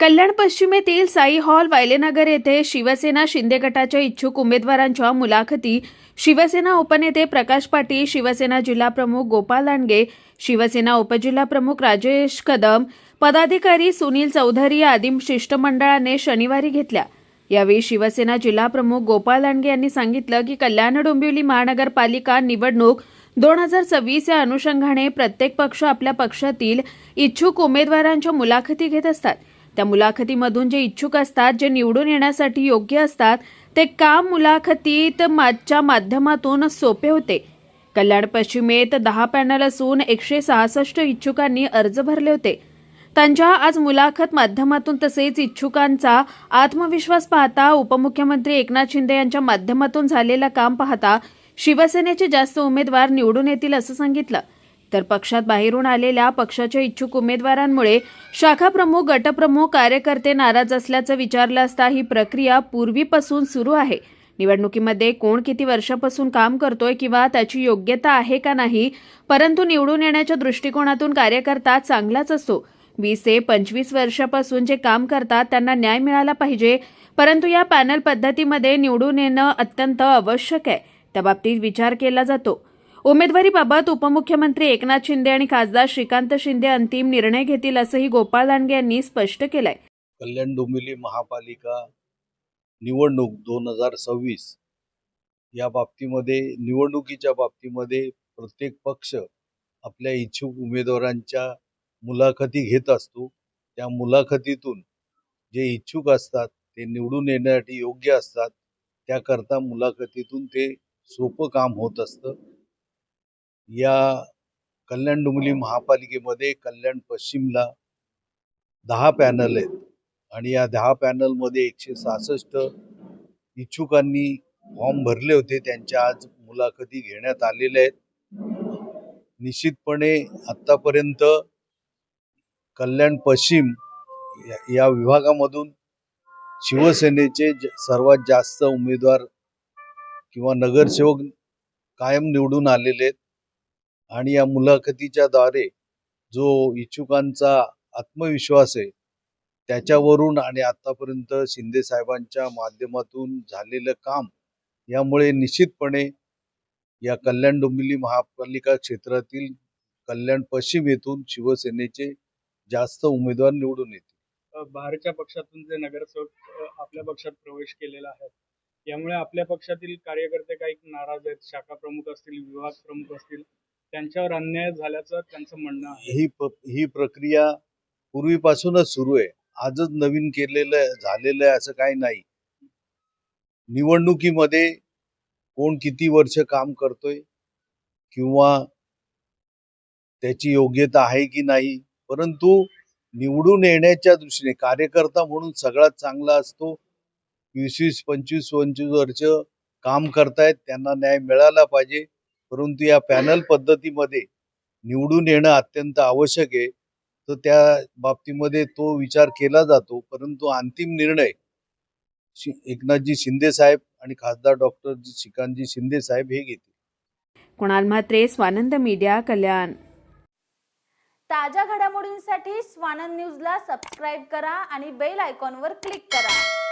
कल्याण पश्चिमेतील Sai hall वायलेनगर येथे शिवसेना शिंदे गटाच्या इच्छुक उमेदवारांच्या मुलाखती. शिवसेना उपनेते प्रकाश पाटील शिवसेना जिल्हाप्रमुख गोपाल लांडगे शिवसेना उपजिल्हाप्रमुख राजेश कदम पदाधिकारी सुनील चौधरी आदी शिष्टमंडळाने शनिवारी घेतल्या. यावेळी शिवसेना जिल्हाप्रमुख गोपाल लांडगे यांनी सांगितलं की कल्याण डोंबिवली महानगरपालिका निवडणूक दोन हजार सव्वीस या अनुषंगाने प्रत्येक पक्ष आपल्या पक्षातील इच्छुक उमेदवारांच्या मुलाखती घेत असतात. त्या मुलाखतीमधून जे इच्छुक असतात जे निवडून येण्यासाठी योग्य असतात ते काम मुलाखतीत मागच्या माध्यमातून सोपे होते. कल्याण पश्चिमेत दहा पॅनल असून एकशे सहासष्ट इच्छुकांनी अर्ज भरले होते. त्यांच्या आज मुलाखत माध्यमातून तसेच इच्छुकांचा आत्मविश्वास पाहता उपमुख्यमंत्री एकनाथ शिंदे यांच्या माध्यमातून झालेलं काम पाहता शिवसेनेचे जास्त उमेदवार निवडून येतील असं सांगितलं. तर पक्षात बाहेरून आलेल्या पक्षाच्या इच्छुक उमेदवारांमुळे शाखाप्रमुख गटप्रमुख कार्यकर्ते नाराज असल्याचं विचारलं असता ही प्रक्रिया पूर्वीपासून सुरू आहे. निवडणुकीमध्ये कोण किती वर्षापासून काम करतोय किंवा त्याची योग्यता आहे का नाही परंतु निवडून येण्याच्या दृष्टिकोनातून कार्यकर्ता चांगलाच असतो. वीस ते पंचवीस वर्षापासून जे काम करतात त्यांना न्याय मिळाला पाहिजे परंतु या पॅनल पद्धतीमध्ये निवडून येणं अत्यंत आवश्यक आहे. त्या बाबतीत विचार केला जातो. उमेदवारीबाबत उपमुख्यमंत्री एकनाथ शिंदे आणि खासदार श्रीकांत शिंदे अंतिम निर्णय घेतील असंही गोपाळ दांडगे यांनी स्पष्ट केलंय. कल्याण डोंबिवली महापालिका निवडणूक दोन हजार सव्वीस या बाबतीमध्ये निवडणुकीच्या बाबतीमध्ये प्रत्येक पक्ष आपल्या इच्छुक उमेदवारांच्या मुलाखती घेत असतो. त्या मुलाखतीतून जे इच्छुक असतात ते निवडून येण्यासाठी योग्य असतात. त्याकरता मुलाखतीतून ते सोपं काम होत असतं. या कल्याण डोंबिवली महापालिकेमध्ये कल्याण पश्चिमला दहा पॅनल आहेत. आणि या दहा पॅनलमध्ये एकशे सहासष्ट इच्छुकांनी फॉर्म भरले होते. त्यांच्या आज मुलाखती घेण्यात आलेल्या आहेत. निश्चितपणे आत्तापर्यंत कल्याण पश्चिम या- विभागामधून शिवसेनेचे सर्वात जास्त उमेदवार किंवा नगरसेवक कायम निवडून आलेले आहेत. आणि या मुलाखतीच्या द्वारे जो इच्छुकांचा आत्मविश्वास आहे त्याच्यावरून आणि आतापर्यंत शिंदे साहेबांच्या माध्यमातून झालेलं काम यामुळे निश्चितपणे या कल्याण डोंबिवली महापालिका क्षेत्रातील कल्याण पश्चिम येथून शिवसेनेचे जास्त उमेदवार निवडून येतील. बाहेरच्या पक्षातून जे नगरसेवक आपल्या पक्षात प्रवेश केलेला आहे यामुळे आपल्या पक्षातील कार्यकर्ते काही नाराज आहेत. शाखा प्रमुख असतील विभाग प्रमुख असतील त्यांच्यावर अन्याय झाल्याचं त्यांचं म्हणणं आहे. ही प- ही प्रक्रिया पूर्वीपासूनच सुरू आहे. आजच नवीन केलेलं झालेलं आहे असं काही नाही. निवडणुकीमध्ये कोण किती वर्ष काम करतोय किंवा त्याची योग्यता आहे की नाही परंतु निवडून येण्याच्या दृष्टीने कार्यकर्ता म्हणून सगळ्यात चांगला असतो. वीस वीस पंचवीस पंचवीस वर्ष काम करतायत त्यांना न्याय मिळाला पाहिजे. परंतु या पॅनल पद्धतीमध्ये निवडून येणं अत्यंत आवश्यक आहे. तर त्या बाबतीमध्ये तो विचार केला जातो. परंतु अंतिम निर्णय एकनाथजी शिंदे साहेब आणि खासदार डॉक्टर श्रीकांतजी शिंदे साहेब हे घेतील. कुणाल म्हात्रे स्वानंद मीडिया कल्याण. ताज्या घडामोडींसाठी स्वानंद न्यूजला सबस्क्राईब करा आणि बेल आयकॉनवर क्लिक करा.